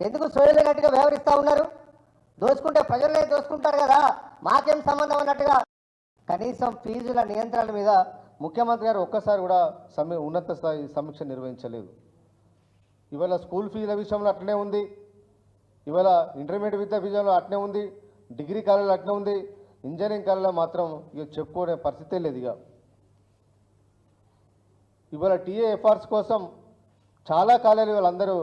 ఎందుకు సోయలేనట్టుగా వ్యవహరిస్తూ ఉన్నారు? దోచుకుంటే ప్రజలే దోచుకుంటారు కదా. మాకేం సంబంధం అన్నట్టుగా? కనీసం ఫీజుల నియంత్రణ మీద ముఖ్యమంత్రి గారు ఒక్కసారి కూడా సమీ ఉన్నత స్థాయి సమీక్ష నిర్వహించలేదు. ఇవాళ స్కూల్ ఫీజుల విషయంలో అట్లనే ఉంది. ఇవాళ ఇంటర్మీడియట్ విద్యా విషయంలో అట్నే ఉంది. డిగ్రీ కాలేజీలో అట్నే ఉంది. ఇంజనీరింగ్ కాలేజీలో మాత్రం ఇక చెప్పుకునే పరిస్థితే లేదు ఇక. ఇవాళ టీఏఎఫ్ఆర్స్ కోసం చాలా కాలేజీలు వాళ్ళందరూ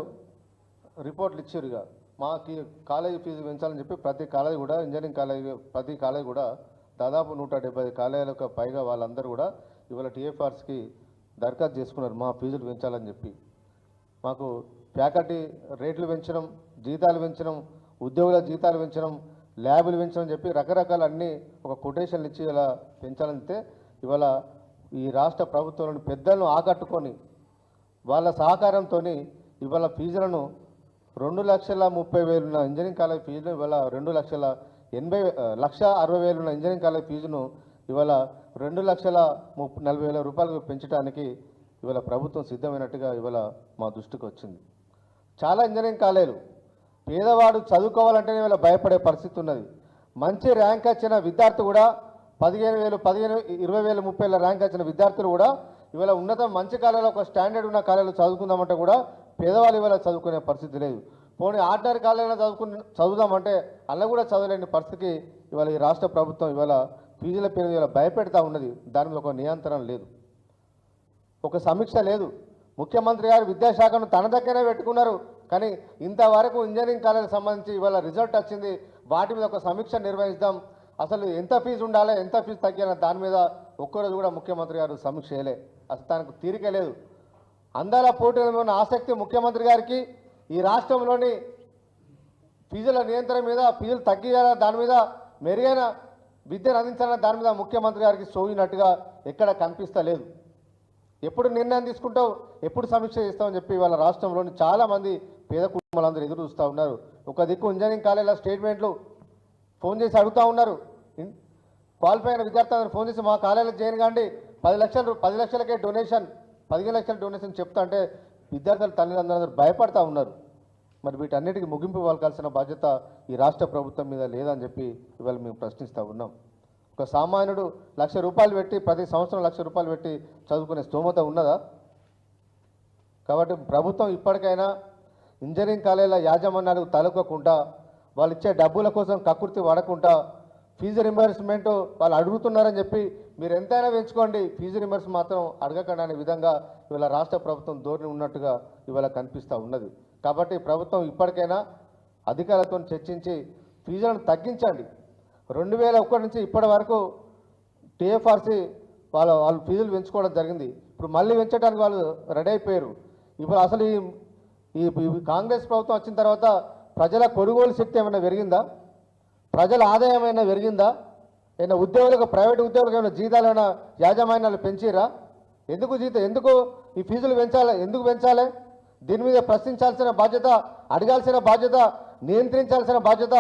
రిపోర్ట్లు ఇచ్చారు ఇక. మాకు కాలేజీ ఫీజు పెంచాలని చెప్పి ప్రతి కాలేజీ కూడా ఇంజనీరింగ్ కాలేజీ ప్రతి కాలేజీ కూడా దాదాపు నూట డెబ్బై కాలేజీలకు పైగా వాళ్ళందరూ కూడా ఇవాళ టీఎఫ్ఆర్స్కి దరఖాస్తు చేసుకున్నారు. మా ఫీజులు పెంచాలని చెప్పి. మాకు ఫ్యాకల్టీ రేట్లు పెంచడం జీతాలు పెంచడం ఉద్యోగుల జీతాలు పెంచడం ల్యాబులు పెంచడం చెప్పి రకరకాల అన్ని ఒక కొటేషన్లు ఇచ్చి ఇలా పెంచాలంటే ఇవాళ ఈ రాష్ట్ర ప్రభుత్వంలోని పెద్దలను ఆకట్టుకొని వాళ్ళ సహకారంతో ఇవాళ ఫీజులను రెండు లక్షల ముప్పై వేలున్న ఇంజనీరింగ్ కాలేజ్ ఫీజును ఇవాళ రెండు లక్షల ఎనభై లక్ష అరవై వేలున్న ఇంజనీరింగ్ కాలేజ్ ఫీజును ఇవాళ రెండు లక్షల ముప్పై నలభై వేల రూపాయలకు పెంచడానికి ఇవాళ ప్రభుత్వం సిద్ధమైనట్టుగా ఇవాళ మా దృష్టికి వచ్చింది. చాలా ఇంజనీరింగ్ కాలేజీలు పేదవాడు చదువుకోవాలంటేనే ఇవాళ భయపడే పరిస్థితి ఉన్నది. మంచి ర్యాంక్ వచ్చిన విద్యార్థి కూడా పదిహేను వేలు పదిహేను ఇరవై వేలు ముప్పై వేల ర్యాంక్ వచ్చిన విద్యార్థులు కూడా ఇవాళ ఉన్నత మంచి కాలేజీలో ఒక స్టాండర్డ్ ఉన్న కాలేజీలో చదువుకుందామంటే కూడా పేదవాళ్ళు ఇవాళ చదువుకునే పరిస్థితి లేదు. పోనీ ఆర్డినరీ కాలేజీలో చదువుకుని చదువుదామంటే అలా కూడా చదవలేని పరిస్థితికి ఇవాళ ఈ రాష్ట్ర ప్రభుత్వం ఇవాళ ఫీజుల పేరు ఇవాళ భయపెడతా ఉన్నది. దాని మీద ఒక నియంత్రణ లేదు. ఒక సమీక్ష లేదు. ముఖ్యమంత్రి గారు విద్యాశాఖను తన దగ్గరే పెట్టుకున్నారు. కానీ ఇంతవరకు ఇంజనీరింగ్ కాలేజీకి సంబంధించి ఇవాళ రిజల్ట్ వచ్చింది. వాటి మీద ఒక సమీక్ష నిర్వహిస్తాం అసలు ఎంత ఫీజు ఉండాలి ఎంత ఫీజు తగ్గినా దాని మీద ఒక్కరోజు కూడా ముఖ్యమంత్రి గారు సమీక్ష చేయలే. అసలు తనకు తీరిక లేదు. అందాల పోటీల ఉన్న ఆసక్తి ముఖ్యమంత్రి గారికి ఈ రాష్ట్రంలోని ఫీజుల నియంత్రణ మీద ఫీజులు తగ్గించాలన్న దాని మీద మెరుగైన విద్యను అందించాలన్న దాని మీద ముఖ్యమంత్రి గారికి సోయినట్టుగా ఎక్కడ కనిపిస్తలేదు. ఎప్పుడు నిర్ణయం తీసుకుంటావు ఎప్పుడు సమీక్ష చేస్తామని చెప్పి వాళ్ళ రాష్ట్రంలోని చాలామంది పేద కుటుంబాలందరూ ఎదురు చూస్తూ ఉన్నారు. ఒక దిక్కు ఇంజనీరింగ్ కాలేజీలో స్టేట్మెంట్లు ఫోన్ చేసి అడుగుతూ ఉన్నారు. క్వాలిఫై అయిన విద్యార్థులందరూ ఫోన్ చేసి మా కాలేజీలో చేయను కాండి పది లక్షలు పది లక్షలకే డొనేషన్ పదిహేను లక్షల డొనేషన్ చెప్తా అంటే విద్యార్థుల తల్లిదండ్రులందరూ భయపడతా ఉన్నారు. మరి వీటన్నిటికీ ముగింపు పలకాల్సిన బాధ్యత ఈ రాష్ట్ర ప్రభుత్వం మీద లేదని చెప్పి ఇవాళ మేము ప్రశ్నిస్తూ ఉన్నాం. ఒక సామాన్యుడు లక్ష రూపాయలు పెట్టి ప్రతి సంవత్సరం లక్ష రూపాయలు పెట్టి చదువుకునే స్తోమత ఉన్నదా? కాబట్టి ప్రభుత్వం ఇప్పటికైనా ఇంజనీరింగ్ కాలేజీల యాజమాన్యాలకు తలొక్కకుండా వాళ్ళు ఇచ్చే డబ్బుల కోసం కకృతి పడకుండా ఫీజు రింబర్స్మెంట్ వాళ్ళు అడుగుతున్నారని చెప్పి మీరు ఎంతైనా పెంచుకోండి ఫీజు రిమర్స్ మాత్రం అడగకండి అనే విధంగా ఇవాళ రాష్ట్ర ప్రభుత్వం ధోరణి ఉన్నట్టుగా ఇవాళ కనిపిస్తూ ఉన్నది. కాబట్టి ప్రభుత్వం ఇప్పటికైనా అధికారులతో చర్చించి ఫీజులను తగ్గించండి. రెండు వేల ఒకటి నుంచి ఇప్పటి వరకు టీఎఫ్ఆర్సీ వాళ్ళ వాళ్ళు ఫీజులు పెంచుకోవడం జరిగింది. ఇప్పుడు మళ్ళీ పెంచడానికి వాళ్ళు రెడీ అయిపోయారు. ఇప్పుడు అసలు ఈ ఈ కాంగ్రెస్ ప్రభుత్వం వచ్చిన తర్వాత ప్రజల కొనుగోలు శక్తి ఏమైనా పెరిగిందా? ప్రజల ఆదాయం ఏమైనా పెరిగిందా? ఏమైనా ఉద్యోగులకు ప్రైవేట్ ఉద్యోగులకు ఏమైనా జీతాలు ఏమైనా యాజమాన్యాలు పెంచిరా ఎందుకు జీతం ఎందుకు ఈ ఫీజులు పెంచాలి ఎందుకు పెంచాలి? దీని మీద ప్రశ్నించాల్సిన బాధ్యత అడగాల్సిన బాధ్యత నియంత్రించాల్సిన బాధ్యత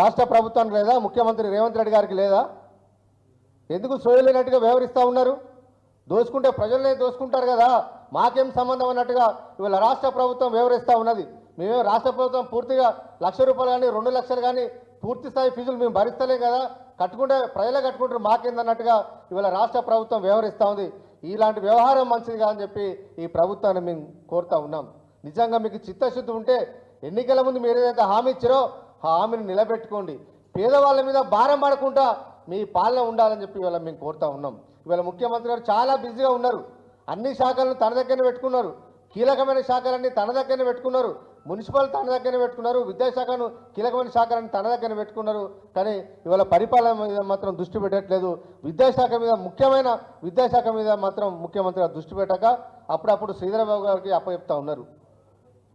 రాష్ట్ర ప్రభుత్వానికి లేదా ముఖ్యమంత్రి రేవంత్ రెడ్డి గారికి లేదా? ఎందుకు సోయలేనట్టుగా వ్యవహరిస్తూ ఉన్నారు? దోచుకుంటే ప్రజలనే దోచుకుంటారు కదా. మాకేం సంబంధం అన్నట్టుగా ఇవాళ రాష్ట్ర ప్రభుత్వం వ్యవహరిస్తూ ఉన్నది. మేమే రాష్ట్ర ప్రభుత్వం పూర్తిగా లక్ష రూపాయలు కానీ రెండు లక్షలు కానీ పూర్తి స్థాయి ఫీజులు మేము భరిస్తలేం కదా. కట్టుకుంటే ప్రజలే కట్టుకుంటారు. మాకేందన్నట్టుగా ఇవాళ రాష్ట్ర ప్రభుత్వం వ్యవహరిస్తూ ఉంది. ఇలాంటి వ్యవహారం మంచిది కాదని చెప్పి ఈ ప్రభుత్వాన్ని మేము కోరుతా ఉన్నాం. నిజంగా మీకు చిత్తశుద్ధి ఉంటే ఎన్నికల ముందు మీరు ఏదైతే హామీ ఇచ్చారో ఆ హామీని నిలబెట్టుకోండి. పేదవాళ్ళ మీద భారం పడకుండా మీ పాలన ఉండాలని చెప్పి ఇవాళ మేము కోరుతా ఉన్నాం. ఇవాళ ముఖ్యమంత్రి గారు చాలా బిజీగా ఉన్నారు. అన్ని శాఖలను తన దగ్గరనే పెట్టుకున్నారు. కీలకమైన శాఖలన్నీ తన దగ్గరనే పెట్టుకున్నారు. మున్సిపల్ తన దగ్గరనే పెట్టుకున్నారు. విద్యాశాఖను కీలకమైన శాఖలను తన దగ్గర పెట్టుకున్నారు. కానీ ఇవాళ పరిపాలన మీద మాత్రం దృష్టి పెట్టట్లేదు. విద్యాశాఖ మీద ముఖ్యమైన విద్యాశాఖ మీద మాత్రం ముఖ్యమంత్రి దృష్టి పెట్టక అప్పుడప్పుడు శ్రీధరబాబు గారికి అప్పచెప్తా ఉన్నారు.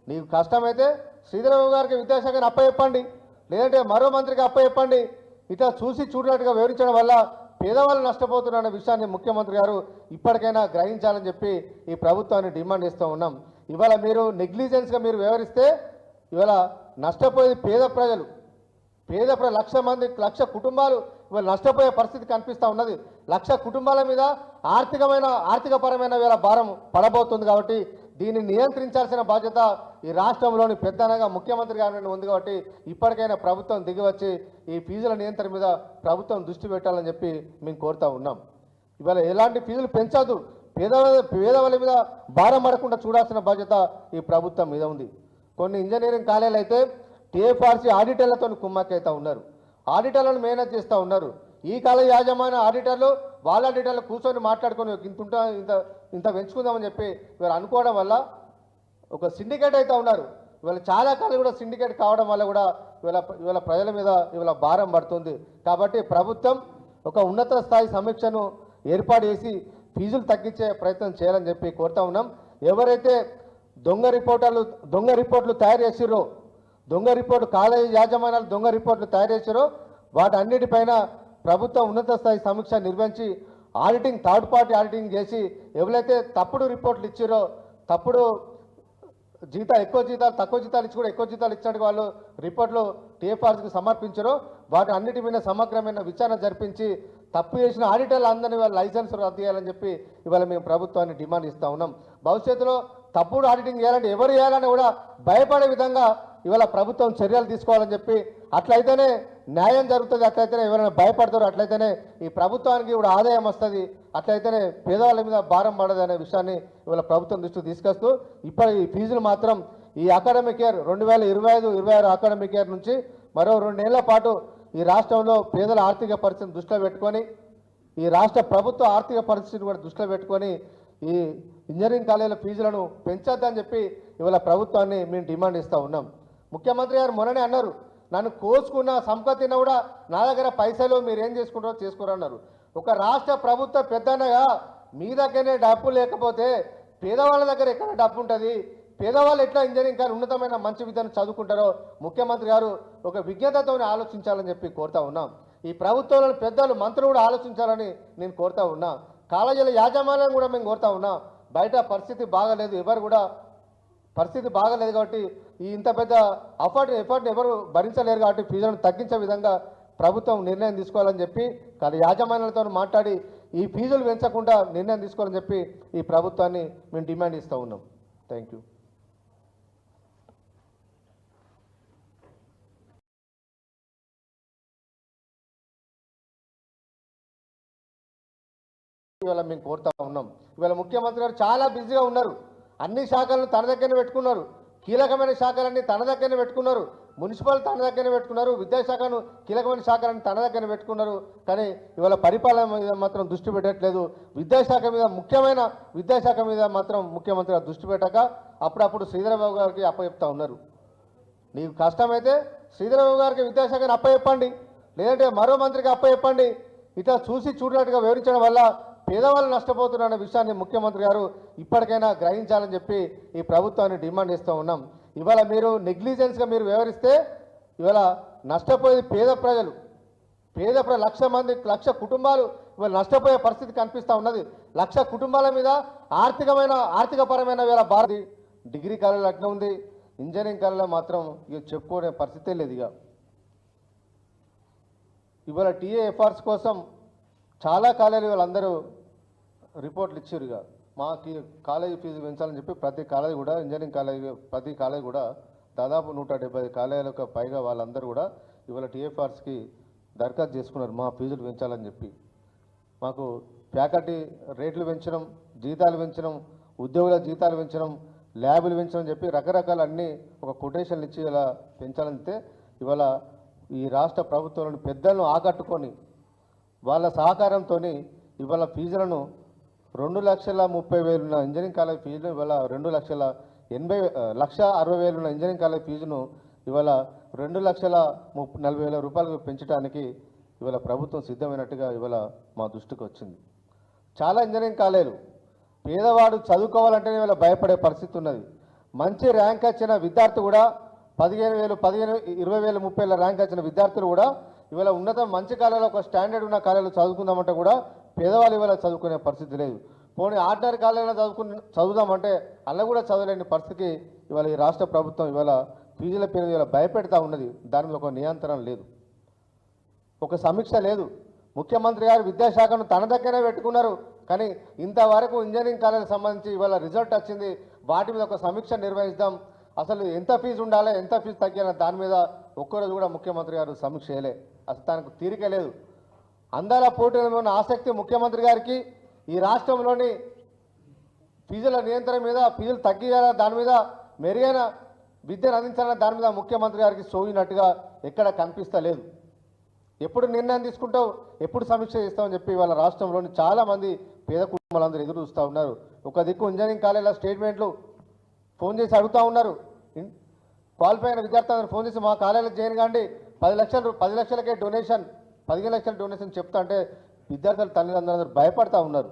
నీకు కష్టమైతే శ్రీధరబాబు గారికి విద్యాశాఖని అప్పచెప్పండి లేదంటే మరో మంత్రికి అప్పచెప్పండి ఇట్లా చూసి చూడనట్టుగా వివరించడం వల్ల పేదవాళ్ళు నష్టపోతున్న విషయాన్ని ముఖ్యమంత్రి గారు ఇప్పటికైనా గ్రహించాలని చెప్పి ఈ ప్రభుత్వాన్ని డిమాండ్ చేస్తూ ఉన్నాం. ఇవాళ మీరు నెగ్లిజెన్స్గా మీరు వ్యవహరిస్తే ఇవాళ నష్టపోయేది పేద ప్రజలు. పేద ప్ర లక్ష మంది లక్ష కుటుంబాలు ఇవాళ నష్టపోయే పరిస్థితి కనిపిస్తూ ఉన్నది. లక్ష కుటుంబాల మీద ఆర్థికమైన ఆర్థికపరమైన వేళ భారం పడబోతుంది కాబట్టి దీన్ని నియంత్రించాల్సిన బాధ్యత ఈ రాష్ట్రంలోని పెద్దనగా ముఖ్యమంత్రి గారి ఉంది కాబట్టి ఇప్పటికైనా ప్రభుత్వం దిగివచ్చి ఈ ఫీజుల నియంత్రణ మీద ప్రభుత్వం దృష్టి పెట్టాలని చెప్పి మేము కోరుతా ఉన్నాం. ఇవాళ ఎలాంటి ఫీజులు పెంచదు పేదవాళ్ళ పేదవాళ్ళ మీద భారం పడకుండా చూడాల్సిన బాధ్యత ఈ ప్రభుత్వం మీద ఉంది. కొన్ని ఇంజనీరింగ్ కాలేజీలు అయితే టీఎఫ్ఆర్సీ ఆడిటర్లతో కుమ్మక్కైతే ఉన్నారు. ఆడిటర్లను మేనేజ్ చేస్తూ ఉన్నారు. ఈ కాలేజ్ యాజమాన్య ఆడిటర్లు వాళ్ళ ఆడిటర్లు కూర్చొని మాట్లాడుకొని ఇంత ఉంటా ఇంత ఇంత పెంచుకుందామని చెప్పి వీరు అనుకోవడం వల్ల ఒక సిండికేట్ అయితే ఉన్నారు. ఇవాళ చాలా కాలం కూడా సిండికేట్ కావడం వల్ల కూడా ఇవాళ ఇవాళ ప్రజల మీద ఇవాళ భారం పడుతుంది. కాబట్టి ప్రభుత్వం ఒక ఉన్నత స్థాయి సమీక్షను ఏర్పాటు చేసి ఫీజులు తగ్గించే ప్రయత్నం చేయాలని చెప్పి కోరుతా ఉన్నాం. ఎవరైతే దొంగ రిపోర్టర్లు దొంగ రిపోర్ట్లు తయారు చేసిరో దొంగ రిపోర్టు కాలేజీ యాజమాన్యాలు దొంగ రిపోర్ట్లు తయారు చేసిరో వాటన్నిటిపైన ప్రభుత్వం ఉన్నత స్థాయి సమీక్ష నిర్వహించి ఆడిటింగ్ థర్డ్ పార్టీ ఆడిటింగ్ చేసి ఎవరైతే తప్పుడు రిపోర్ట్లు ఇచ్చారో తప్పుడు జీతాలు ఎక్కువ జీతాలు తక్కువ జీతాలు ఇచ్చి కూడా ఎక్కువ జీతాలు ఇచ్చినట్టు వాళ్ళు రిపోర్ట్లు టీఎఫ్ఆర్స్కి సమర్పించారో వాటి అన్నిటి మీద సమగ్రమైన విచారణ జరిపించి తప్పు చేసిన ఆడిటర్లు అందరినీ వాళ్ళ లైసెన్స్ రద్దు చేయాలని చెప్పి ఇవాళ మేము ప్రభుత్వాన్ని డిమాండ్ ఇస్తా ఉన్నాం. భవిష్యత్తులో తప్పుడు ఆడిటింగ్ చేయాలంటే ఎవరు చేయాలని కూడా భయపడే విధంగా ఇవాళ ప్రభుత్వం చర్యలు తీసుకోవాలని చెప్పి అట్లయితేనే న్యాయం జరుగుతుంది అట్లయితేనే ఎవరైనా భయపడతారో అట్లయితేనే ఈ ప్రభుత్వానికి కూడా ఆదాయం వస్తుంది అట్లయితేనే పేదవాళ్ళ మీద భారం పడదు అనే విషయాన్ని ఇవాళ ప్రభుత్వం దృష్టికి తీసుకొస్తూ ఇప్పటి ఈ ఫీజులు మాత్రం ఈ అకాడమిక్ ఇయర్ రెండు వేల ఇరవై ఐదు ఇరవై ఆరు అకాడమిక్ ఇయర్ నుంచి మరో రెండేళ్ళ పాటు ఈ రాష్ట్రంలో పేదల ఆర్థిక పరిస్థితిని దృష్టిలో పెట్టుకొని ఈ రాష్ట్ర ప్రభుత్వ ఆర్థిక పరిస్థితిని కూడా దృష్టిలో పెట్టుకొని ఈ ఇంజనీరింగ్ కాలేజీల ఫీజులను పెంచొద్దని చెప్పి ఇవాళ ప్రభుత్వాన్ని మేము డిమాండ్ ఇస్తూ ఉన్నాం. ముఖ్యమంత్రి గారు మొన్ననే అన్నారు నన్ను కోసుకున్న సంపత్తిన కూడా నా దగ్గర పైసలు మీరు ఏం చేసుకుంటారో చేసుకోరు అన్నారు. ఒక రాష్ట్ర ప్రభుత్వ పెద్దనగా మీ దగ్గరనే డబ్బు లేకపోతే పేదవాళ్ళ దగ్గర ఎక్కడ డబ్బు ఉంటుంది? పేదవాళ్ళు ఎట్లా ఇంజనీరింగ్ కానీ ఉన్నతమైన మంచి విద్యను చదువుకుంటారో ముఖ్యమంత్రి గారు ఒక విజ్ఞతతో ఆలోచించాలని చెప్పి కోరుతా ఉన్నాం. ఈ ప్రభుత్వంలోని పెద్దలు మంత్రులు కూడా ఆలోచించాలని నేను కోరుతా ఉన్నా. కాలేజీల యాజమాన్యం కూడా మేము కోరుతా ఉన్నాం. బయట పరిస్థితి బాగాలేదు ఎవరు కూడా పరిస్థితి బాగాలేదు కాబట్టి ఈ ఇంత పెద్ద అఫర్ట్ ఎఫర్ట్ని ఎవరు భరించలేరు కాబట్టి ఫీజులను తగ్గించే విధంగా ప్రభుత్వం నిర్ణయం తీసుకోవాలని చెప్పి కానీ యాజమాన్యాలతో మాట్లాడి ఈ ఫీజులు పెంచకుండా నిర్ణయం తీసుకోవాలని చెప్పి ఈ ప్రభుత్వాన్ని మేము డిమాండ్ ఇస్తూ ఉన్నాం. థ్యాంక్ యూ ఇవాళ మేము కోరుతా ఉన్నాం. ఇవాళ ముఖ్యమంత్రి గారు చాలా బిజీగా ఉన్నారు. అన్ని శాఖలను తన దగ్గరనే పెట్టుకున్నారు. కీలకమైన శాఖలన్నీ తన దగ్గరనే పెట్టుకున్నారు. మున్సిపల్ తన దగ్గరనే పెట్టుకున్నారు. విద్యాశాఖను కీలకమైన శాఖలను తన దగ్గరనే పెట్టుకున్నారు. కానీ ఇవాళ పరిపాలన మీద మాత్రం దృష్టి పెట్టట్లేదు. విద్యాశాఖ మీద ముఖ్యమైన విద్యాశాఖ మీద మాత్రం ముఖ్యమంత్రి దృష్టి పెట్టక అప్పుడప్పుడు శ్రీధరబాబు గారికి అప్పచెప్తా ఉన్నారు. నీకు కష్టమైతే శ్రీధరబాబు గారికి విద్యాశాఖని అప్పచెప్పండి. లేదంటే మరో మంత్రికి అప్పచెప్పండి. ఇట్లా చూసి చూడనట్టుగా వివరించడం వల్ల పేదవాళ్ళు నష్టపోతున్నారన్న విషయాన్ని ముఖ్యమంత్రి గారు ఇప్పటికైనా గ్రహించాలని చెప్పి ఈ ప్రభుత్వాన్ని డిమాండ్ చేస్తూ ఉన్నాం. ఇవాళ మీరు నెగ్లిజెన్స్గా మీరు వివరిస్తే ఇవాళ నష్టపోయేది పేద ప్రజలు పేద లక్ష మంది లక్ష కుటుంబాలు ఇవాళ నష్టపోయే పరిస్థితి కనిపిస్తూ ఉన్నది. లక్ష కుటుంబాల మీద ఆర్థికమైన ఆర్థికపరమైన వేళ భారతి డిగ్రీ కాలేజీలో అట్లా ఉంది. ఇంజనీరింగ్ కాలేజీలో మాత్రం ఇక చెప్పుకునే పరిస్థితే లేదు ఇక. ఇవాళ టీఏఎఫ్ఆర్స్ కోసం చాలా కాలేజీలు వాళ్ళందరూ రిపోర్ట్లు ఇచ్చారు ఇక మాకు కాలేజీ ఫీజు పెంచాలని చెప్పి ప్రతి కాలేజీ కూడా ఇంజనీరింగ్ కాలేజీ ప్రతి కాలేజీ కూడా దాదాపు నూట డెబ్బై కాలేజీలకు పైగా వాళ్ళందరూ కూడా ఇవాళ టీఎఫ్ఆర్స్కి దరఖాస్తు చేసుకున్నారు మా ఫీజులు పెంచాలని చెప్పి. మాకు ఫ్యాకల్టీ రేట్లు పెంచడం జీతాలు పెంచడం ఉద్యోగుల జీతాలు పెంచడం ల్యాబులు పెంచడం చెప్పి రకరకాల అన్ని ఒక కొటేషన్లు ఇచ్చి ఇలా పెంచాలంటే ఇవాళ ఈ రాష్ట్ర ప్రభుత్వంలోని పెద్దలను ఆకట్టుకొని వాళ్ళ సహకారంతో ఇవాళ ఫీజులను రెండు లక్షల ముప్పై వేలున్న ఇంజనీరింగ్ కాలేజ్ ఫీజును ఇవాళ రెండు లక్షల ఎనభై లక్ష అరవై వేలున్న ఇంజనీరింగ్ కాలేజ్ ఫీజును ఇవాళ రెండు లక్షల ముప్పై నలభై వేల రూపాయలకు పెంచడానికి ఇవాళ ప్రభుత్వం సిద్ధమైనట్టుగా ఇవాళ మా దృష్టికి వచ్చింది. చాలా ఇంజనీరింగ్ కాలేజీలు పేదవాడు చదువుకోవాలంటేనే ఇవాళ భయపడే పరిస్థితి ఉన్నది. మంచి ర్యాంక్ వచ్చిన విద్యార్థి కూడా పదిహేను వేలు పదిహేను ఇరవై వేలు ముప్పై వేల ర్యాంక్ వచ్చిన విద్యార్థులు కూడా ఇవాళ ఉన్నత మంచి కాలేజీలో ఒక స్టాండర్డ్ ఉన్న కాలేజీలో చదువుకుందామంటే కూడా పేదవాళ్ళు ఇవాళ చదువుకునే పరిస్థితి లేదు. పోనీ ఆర్డినరీ కాలేజీలో చదువుకుని చదువుదామంటే అలా కూడా చదవలేని పరిస్థితికి ఇవాళ ఈ రాష్ట్ర ప్రభుత్వం ఇవాళ ఫీజుల పేరు ఇవాళ భయపెడతా ఉన్నది. దాని మీద ఒక నియంత్రణ లేదు. ఒక సమీక్ష లేదు. ముఖ్యమంత్రి గారు విద్యాశాఖను తన దగ్గరే పెట్టుకున్నారు. కానీ ఇంతవరకు ఇంజనీరింగ్ కాలేజీకి సంబంధించి ఇవాళ రిజల్ట్ వచ్చింది. వాటి మీద ఒక సమీక్ష నిర్వహిస్తాం అసలు ఎంత ఫీజు ఉండాలి ఎంత ఫీజు తగ్గిన దాని మీద ఒక్కరోజు కూడా ముఖ్యమంత్రి గారు సమీక్ష చేయలే. అసలు తనకు తీరిక లేదు. అందాల పోటీలలో ఉన్న ఆసక్తి ముఖ్యమంత్రి గారికి ఈ రాష్ట్రంలోని ఫీజుల నియంత్రణ మీద ఫీజులు తగ్గియాలా దాని మీద మెరుగైన విద్యను అందించాలన్న దాని మీద ముఖ్యమంత్రి గారికి సోయినట్టుగా ఎక్కడ కనిపిస్తలేదు. ఎప్పుడు నిర్ణయం తీసుకుంటావు ఎప్పుడు సమీక్ష చేస్తామని చెప్పి వాళ్ళ రాష్ట్రంలోని చాలామంది పేద కుటుంబాలందరూ ఎదురు చూస్తూ ఉన్నారు. ఒక దిక్కు ఇంజనీరింగ్ కాలేజీల స్టేట్మెంట్లు ఫోన్ చేసి అడుగుతూ ఉన్నారు. క్వాలిఫై అయిన విద్యార్థులందరూ ఫోన్ చేసి మా కాలేజీలో జాయిన్ కాండి పది లక్షలు పది లక్షలకే డొనేషన్ పదిహేను లక్షల డొనేషన్ చెప్తా అంటే విద్యార్థుల తల్లిదండ్రులందరూ భయపడతా ఉన్నారు.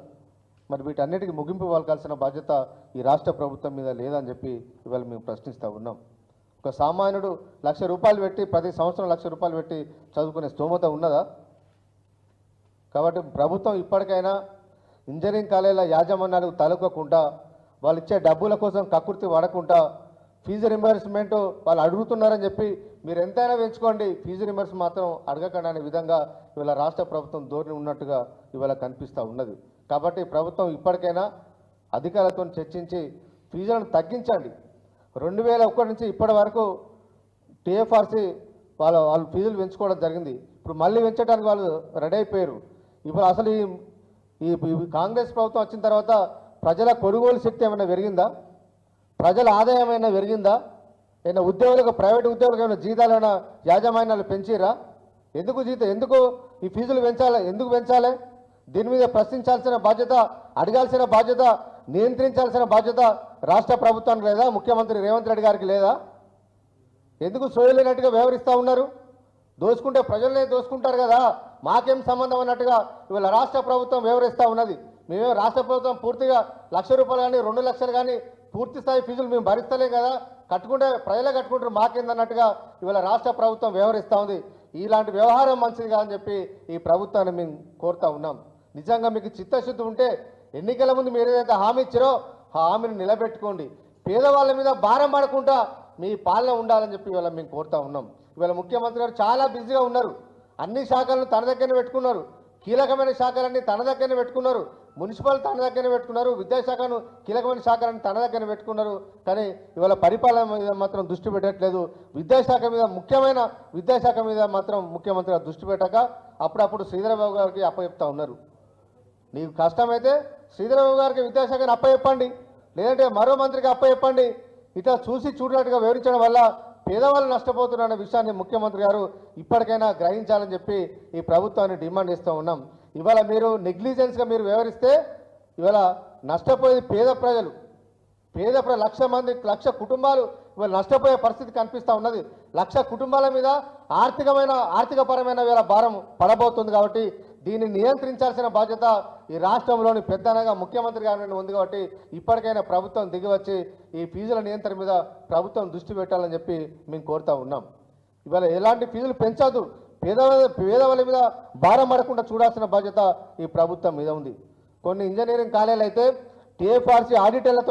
మరి వీటన్నిటికీ ముగింపు పలకాల్సిన బాధ్యత ఈ రాష్ట్ర ప్రభుత్వం మీద లేదని చెప్పి ఇవాళ మేము ప్రశ్నిస్తూ ఉన్నాం. ఒక సామాన్యుడు లక్ష రూపాయలు పెట్టి ప్రతి సంవత్సరం లక్ష రూపాయలు పెట్టి చదువుకునే స్తోమత ఉన్నదా? కాబట్టి ప్రభుత్వం ఇప్పటికైనా ఇంజనీరింగ్ కాలేజీల యాజమాన్యాలకు తలొక్కకుండా వాళ్ళు ఇచ్చే డబ్బుల కోసం కకృతి పడకుండా ఫీజు రింబర్స్మెంట్ వాళ్ళు అడుగుతున్నారని చెప్పి మీరు ఎంతైనా పెంచుకోండి ఫీజు రింబర్స్ మాత్రం అడగకండి అనే విధంగా ఇవాళ రాష్ట్ర ప్రభుత్వం ధోరణి ఉన్నట్టుగా ఇవాళ కనిపిస్తూ ఉన్నది. కాబట్టి ప్రభుత్వం ఇప్పటికైనా అధికారులతో చర్చించి ఫీజులను తగ్గించండి. రెండు వేల ఒకటి నుంచి ఇప్పటి వరకు టీఎఫ్ఆర్సీ వాళ్ళ వాళ్ళు ఫీజులు పెంచుకోవడం జరిగింది. ఇప్పుడు మళ్ళీ పెంచడానికి వాళ్ళు రెడీ అయిపోయారు. ఇప్పుడు అసలు ఈ ఈ ఈ కాంగ్రెస్ ప్రభుత్వం వచ్చిన తర్వాత ప్రజల కొనుగోలు శక్తి ఏమైనా పెరిగిందా? ప్రజల ఆదాయం ఏమైనా పెరిగిందా? ఏమైనా ఉద్యోగులకు ప్రైవేట్ ఉద్యోగులకు ఏమైనా జీతాలు యాజమాన్యాలు పెంచిరా ఎందుకు జీతం ఎందుకు ఈ ఫీజులు పెంచాలి ఎందుకు పెంచాలి? దీని మీద ప్రశ్నించాల్సిన బాధ్యత అడగాల్సిన బాధ్యత నియంత్రించాల్సిన బాధ్యత రాష్ట్ర ప్రభుత్వానికి లేదా ముఖ్యమంత్రి రేవంత్ రెడ్డి గారికి లేదా? ఎందుకు సోయలేనట్టుగా వ్యవహరిస్తూ ఉన్నారు? దోచుకుంటే ప్రజలనే దోచుకుంటారు కదా. మాకేం సంబంధం అన్నట్టుగా ఇవాళ రాష్ట్ర ప్రభుత్వం వ్యవహరిస్తూ ఉన్నది. మేమే రాష్ట్ర ప్రభుత్వం పూర్తిగా లక్ష రూపాయలు కానీ రెండు లక్షలు కానీ పూర్తి స్థాయి ఫీజులు మేము భరిస్తలేం కదా. కట్టుకుంటే ప్రజలే కట్టుకుంటారు మాకేందన్నట్టుగా ఇవాళ రాష్ట్ర ప్రభుత్వం వ్యవహరిస్తూ ఉంది. ఇలాంటి వ్యవహారం మంచిది కాదని చెప్పి ఈ ప్రభుత్వాన్ని మేము కోరుతా ఉన్నాం. నిజంగా మీకు చిత్తశుద్ధి ఉంటే ఎన్నికల ముందు మీరు ఏదైతే హామీ ఇచ్చారో ఆ హామీని నిలబెట్టుకోండి. పేదవాళ్ళ మీద భారం పడకుండా మీ పాలన ఉండాలని చెప్పి ఇవాళ మేము కోరుతా ఉన్నాం. ఇవాళ ముఖ్యమంత్రి గారు చాలా బిజీగా ఉన్నారు. అన్ని శాఖలను తన దగ్గరనే పెట్టుకున్నారు. కీలకమైన శాఖలన్నీ తన దగ్గరనే పెట్టుకున్నారు. మున్సిపల్ తన దగ్గరనే పెట్టుకున్నారు. విద్యాశాఖను కీలకమైన శాఖలను తన దగ్గర పెట్టుకున్నారు. కానీ ఇవాళ పరిపాలన మీద మాత్రం దృష్టి పెట్టట్లేదు. విద్యాశాఖ మీద ముఖ్యమైన విద్యాశాఖ మీద మాత్రం ముఖ్యమంత్రి దృష్టి పెట్టక అప్పుడప్పుడు శ్రీధరబాబు గారికి అప్పచెప్తా ఉన్నారు. నీకు కష్టమైతే శ్రీధరబాబు గారికి విద్యాశాఖని అప్పచెప్పండి. లేదంటే మరో మంత్రికి అప్పచెప్పండి. ఇట్లా చూసి చూడనట్టుగా వివరించడం వల్ల పేదవాళ్ళు నష్టపోతున్నారనే విషయాన్ని ముఖ్యమంత్రి గారు ఇప్పటికైనా గ్రహించాలని చెప్పి ఈ ప్రభుత్వాన్ని డిమాండ్ చేస్తూ ఉన్నాం. ఇవాళ మీరు నెగ్లిజెన్స్గా మీరు వ్యవహరిస్తే ఇవాళ నష్టపోయేది పేద ప్రజలు. పేద ప్ర లక్ష మంది లక్ష కుటుంబాలు ఇవాళ నష్టపోయే పరిస్థితి కనిపిస్తూ ఉన్నది. లక్ష కుటుంబాల మీద ఆర్థికమైన ఆర్థికపరమైన వేళ భారం పడబోతుంది కాబట్టి దీన్ని నియంత్రించాల్సిన బాధ్యత ఈ రాష్ట్రంలోని పెద్దనగా ముఖ్యమంత్రి గారి ఉంది కాబట్టి ఇప్పటికైనా ప్రభుత్వం దిగివచ్చి ఈ ఫీజుల నియంత్రణ మీద ప్రభుత్వం దృష్టి పెట్టాలని చెప్పి మేము కోరుతా ఉన్నాం. ఇవాళ ఎలాంటి ఫీజులు పెంచదు పేదవాళ్ళ పేదవాళ్ళ మీద భారం పడకుండా చూడాల్సిన బాధ్యత ఈ ప్రభుత్వం మీద ఉంది. కొన్ని ఇంజనీరింగ్ కాలేజీలు అయితే టీఎఫ్ఆర్సీ ఆడిటర్లతో